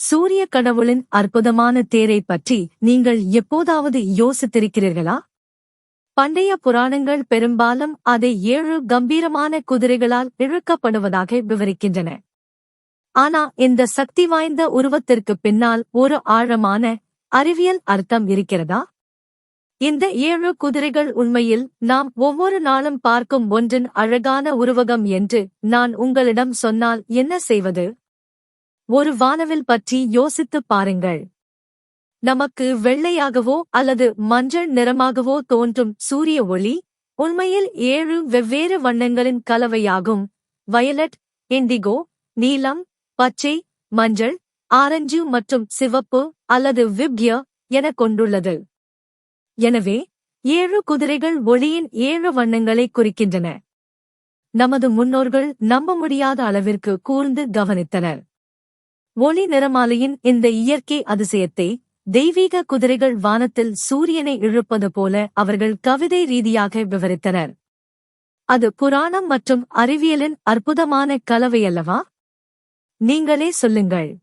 சூரிய கடவுளின் அற்புதமான தேரை பற்றி நீங்கள் எப்போதாவது யோசித்திருக்கிறீர்களா? பண்டைய புராணங்கள் பெரும்பாலும் அதை ஏழு கம்பீரமான குதிரைகளால் இழுக்கப்படுவதாக விவரிக்கின்றன. ஆனா இந்த சக்தி வாய்ந்த உருவத்திற்கு பின்னால் ஒரு ஆழமான அறிவியல் அர்த்தம் இருக்கிறதா? இந்த ஏழு குதிரைகள் உண்மையில் நாம் ஒவ்வொரு நாளும் பார்க்கும் ஒன்றின் அழகான உருவகம் என்று நான் உங்களிடம் சொன்னால் என்ன செய்வது? ஒரு வானவில் பற்றி யோசித்துப் பாருங்கள். நமக்கு வெள்ளையாகவோ அல்லது மஞ்சள் நிறமாகவோ தோன்றும் சூரிய ஒளி உண்மையில் ஏழு வெவ்வேறு வண்ணங்களின் கலவையாகும். வயலட் இண்டிகோ நீலம் பச்சை மஞ்சள் ஆரஞ்சு மற்றும் சிவப்பு அல்லது விப்ய என கொண்டுள்ளது. எனவே ஏழு குதிரைகள் ஒளியின் ஏழு வண்ணங்களை குறிக்கின்றன. நமது முன்னோர்கள் நம்ப முடியாத அளவிற்கு கூர்ந்து கவனித்தனர். ஒளி நிறமாலையின் இந்த இயற்கை அதிசயத்தை தெய்வீக குதிரைகள் வானத்தில் சூரியனை இழுப்பது போல அவர்கள் கவிதை ரீதியாக விவரித்தனர். அது புராணம் மற்றும் அறிவியலின் அற்புதமான கலவையல்லவா? நீங்களே சொல்லுங்கள்.